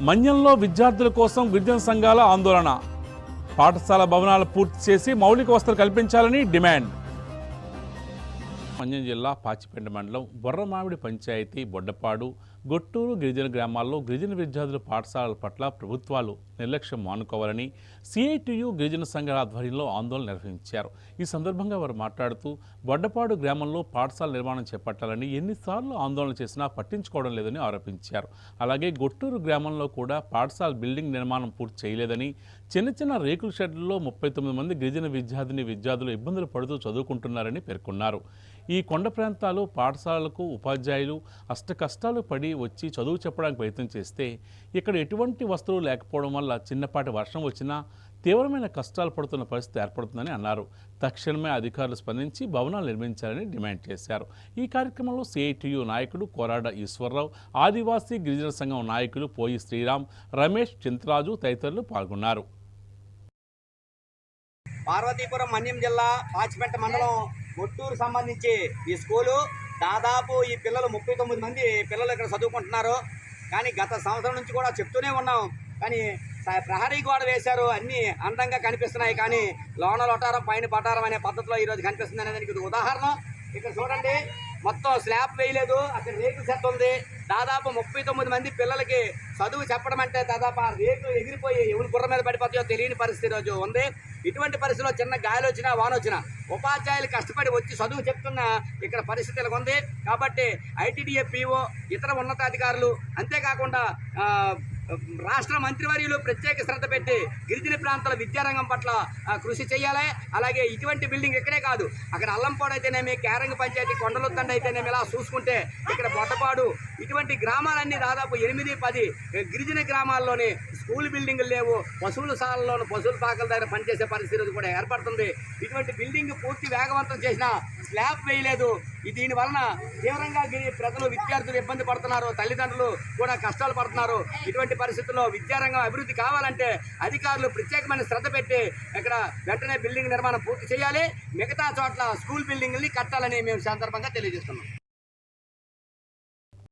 మన్యంలో విద్యార్థుల కోసం గిరిజన సంఘాల ఆందోళన. పాఠశాల భవనాలు పూర్తి చేసి మౌలిక వసతులు కల్పించాలని డిమాండ్. మన్యం జిల్లా పాచిపెండ మండలం బొర్రమామిడి పంచాయతీ బొడ్డపాడు గొట్టూరు గిరిజన గ్రామాల్లో గిరిజన విద్యార్థుల పాఠశాలల పట్ల ప్రభుత్వాలు నిర్లక్ష్యం మానుకోవాలని సిఐటియు గిరిజన సంఘాల ఆధ్వర్యంలో ఆందోళన నిర్వహించారు. ఈ సందర్భంగా వారు మాట్లాడుతూ బొడ్డపాడు గ్రామంలో పాఠశాల నిర్మాణం చేపట్టాలని ఎన్నిసార్లు ఆందోళన చేసినా పట్టించుకోవడం లేదని ఆరోపించారు. అలాగే గొట్టూరు గ్రామంలో కూడా పాఠశాల బిల్డింగ్ నిర్మాణం పూర్తి చేయలేదని చిన్న చిన్న రేకుల షెడ్లలో ముప్పై తొమ్మిది మంది గిరిజన విద్యార్థిని విద్యార్థులు ఇబ్బందులు పడుతూ చదువుకుంటున్నారని పేర్కొన్నారు. ఈ కొండ ప్రాంతాలు పాఠశాలలకు ఉపాధ్యాయులు అష్ట కష్టాలు పడి వచ్చి చదువు చెప్పడానికి ప్రయత్నం చేస్తే ఇక్కడ ఎటువంటి వస్తువులు లేకపోవడం వల్ల చిన్నపాటి వర్షం వచ్చినా తీవ్రమైన కష్టాలు పడుతున్న పరిస్థితి ఏర్పడుతుందని అన్నారు. తక్షణమే అధికారులు స్పందించి భవనాలు నిర్మించాలని డిమాండ్ చేశారు. ఈ కార్యక్రమంలో సిఐటియు నాయకుడు కోరాడ ఈశ్వరరావు ఆదివాసీ గిరిజన సంఘం నాయకులు పోయి శ్రీరామ్ రమేష్ చింతరాజు తదితరులు పాల్గొన్నారు. పార్వతీపురం మన్యం జిల్లా పాచిపెట్ట మండలం ఒట్టూరు సంబంధించి ఈ స్కూలు దాదాపు ఈ పిల్లలు ముప్పై తొమ్మిది మంది పిల్లలు ఇక్కడ చదువుకుంటున్నారు. కానీ గత సంవత్సరం నుంచి కూడా చెప్తూనే ఉన్నాం. కానీ ప్రహరీ గోడ వేశారు. అన్నీ అందంగా కనిపిస్తున్నాయి. కానీ లోన లొటారం పైన పటారం అనే పద్ధతిలో ఈరోజు కనిపిస్తుంది అనేది ఉదాహరణ. ఇక్కడ చూడండి. మొత్తం స్లాబ్ వేయలేదు. అక్కడ రేకు సెట్ ఉంది. దాదాపు ముప్పై తొమ్మిది మంది పిల్లలకి చదువు చెప్పడం అంటే దాదాపు ఆ రేకులు ఎగిరిపోయి ఎవరి బుర్ర మీద పడిపోతాయో తెలియని పరిస్థితి రోజు ఉంది. ఇటువంటి పరిస్థితిలో చిన్న గాయలు వచ్చినా వాన వచ్చినా ఉపాధ్యాయులు కష్టపడి వచ్చి చదువు చెప్తున్న ఇక్కడ పరిస్థితి ఉంది కాబట్టి ఐటీడీఏ పీఓ ఇతర ఉన్నతాధికారులు అంతేకాకుండా రాష్ట్ర మంత్రివర్యులు ప్రత్యేక శ్రద్ధ పెట్టి గిరిజన ప్రాంతాల విద్యారంగం పట్ల కృషి చేయాలి. అలాగే ఇటువంటి బిల్డింగ్ ఇక్కడే కాదు అక్కడ అల్లంపాడు అయితేనేమి కేరంగ పంచాయతీ కొండలొత్తండి అయితేనేమి ఇలా చూసుకుంటే ఇక్కడ బొట్టపాడు ఇటువంటి గ్రామాలన్నీ దాదాపు ఎనిమిది పది గిరిజన గ్రామాల్లోని స్కూల్ బిల్డింగులు లేవు. పశువుల సాలలోను పశువుల పాకల దగ్గర పనిచేసే పరిస్థితి కూడా ఏర్పడుతుంది. ఇటువంటి బిల్డింగ్ పూర్తి వేగవంతం చేసిన స్లాబ్ వేయలేదు. దీని వలన తీవ్రంగా ప్రజలు విద్యార్థులు ఇబ్బంది పడుతున్నారు. తల్లిదండ్రులు కూడా కష్టాలు పడుతున్నారు. ఇటువంటి పరిస్థితుల్లో విద్యారంగం అభివృద్ధి కావాలంటే అధికారులు ప్రత్యేకమైన శ్రద్ధ పెట్టి ఇక్కడ వెంటనే బిల్డింగ్ నిర్మాణం పూర్తి చేయాలి. మిగతా చోట్ల స్కూల్ బిల్డింగ్ని కట్టాలని మేము సందర్భంగా తెలియజేస్తున్నాం.